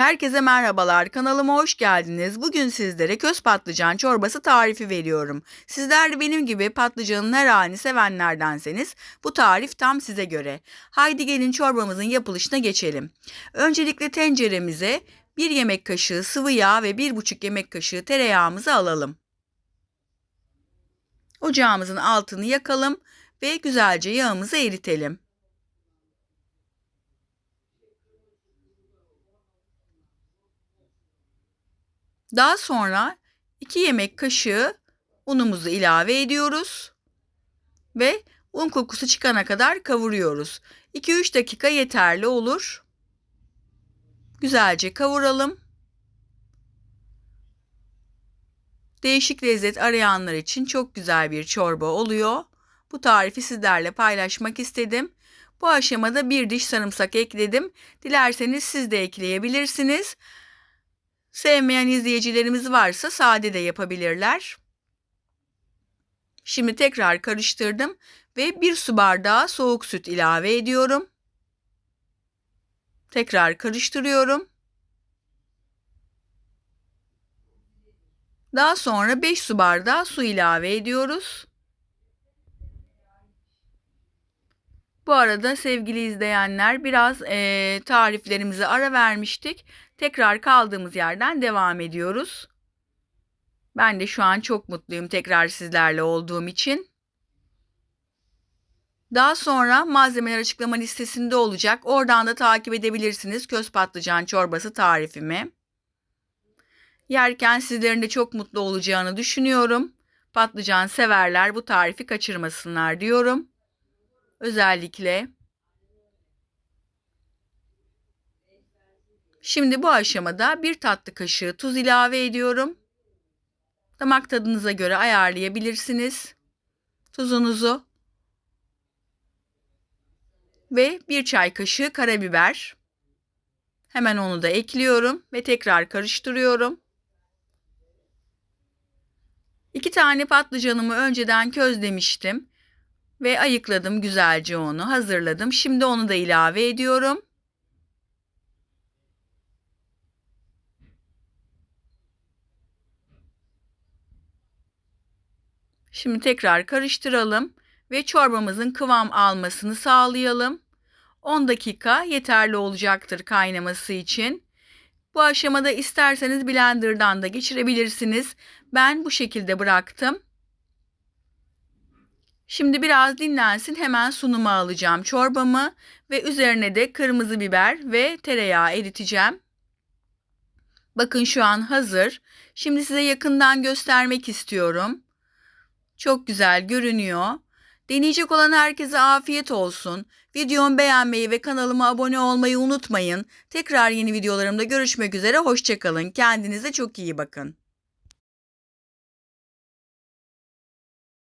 Herkese merhabalar. Kanalıma hoş geldiniz. Bugün sizlere köz patlıcan çorbası tarifi veriyorum. Sizler de benim gibi patlıcanın her halini sevenlerdenseniz bu tarif tam size göre. Haydi gelin çorbamızın yapılışına geçelim. Öncelikle tenceremize 1 yemek kaşığı sıvı yağ ve 1,5 yemek kaşığı tereyağımızı alalım. Ocağımızın altını yakalım ve güzelce yağımızı eritelim. Daha sonra 2 yemek kaşığı unumuzu ilave ediyoruz ve un kokusu çıkana kadar kavuruyoruz. 2-3 dakika yeterli olur. Güzelce kavuralım. Değişik lezzet arayanlar için çok güzel bir çorba oluyor. Bu tarifi sizlerle paylaşmak istedim. Bu aşamada bir diş sarımsak ekledim. Dilerseniz siz de ekleyebilirsiniz. Sevmeyen izleyicilerimiz varsa sade de yapabilirler. Şimdi tekrar karıştırdım ve bir su bardağı soğuk süt ilave ediyorum. Tekrar karıştırıyorum. Daha sonra 5 su bardağı su ilave ediyoruz. Bu arada sevgili izleyenler biraz e, tariflerimize ara vermiştik. Tekrar kaldığımız yerden devam ediyoruz. Ben de şu an çok mutluyum tekrar sizlerle olduğum için. Daha sonra malzemeler açıklama listesinde olacak. Oradan da takip edebilirsiniz köz patlıcan çorbası tarifimi. Yerken sizlerin de çok mutlu olacağını düşünüyorum. Patlıcan severler bu tarifi kaçırmasınlar diyorum. Özellikle Şimdi bu aşamada bir tatlı kaşığı tuz ilave ediyorum. Damak tadınıza göre ayarlayabilirsiniz. Tuzunuzu ve bir çay kaşığı karabiber. Hemen onu da ekliyorum ve tekrar karıştırıyorum. İki tane patlıcanımı önceden közlemiştim ve ayıkladım güzelce onu hazırladım. Şimdi onu da ilave ediyorum. Şimdi tekrar karıştıralım ve çorbamızın kıvam almasını sağlayalım. 10 dakika yeterli olacaktır kaynaması için. Bu aşamada isterseniz blenderdan da geçirebilirsiniz. Ben bu şekilde bıraktım. Şimdi biraz dinlensin hemen sunuma alacağım çorbamı ve üzerine de kırmızı biber ve tereyağı eriteceğim. Bakın şu an hazır. Şimdi size yakından göstermek istiyorum. Çok güzel görünüyor. Deneyecek olan herkese afiyet olsun. Videomu beğenmeyi ve kanalıma abone olmayı unutmayın. Tekrar yeni videolarımda görüşmek üzere. Hoşçakalın. Kendinize çok iyi bakın.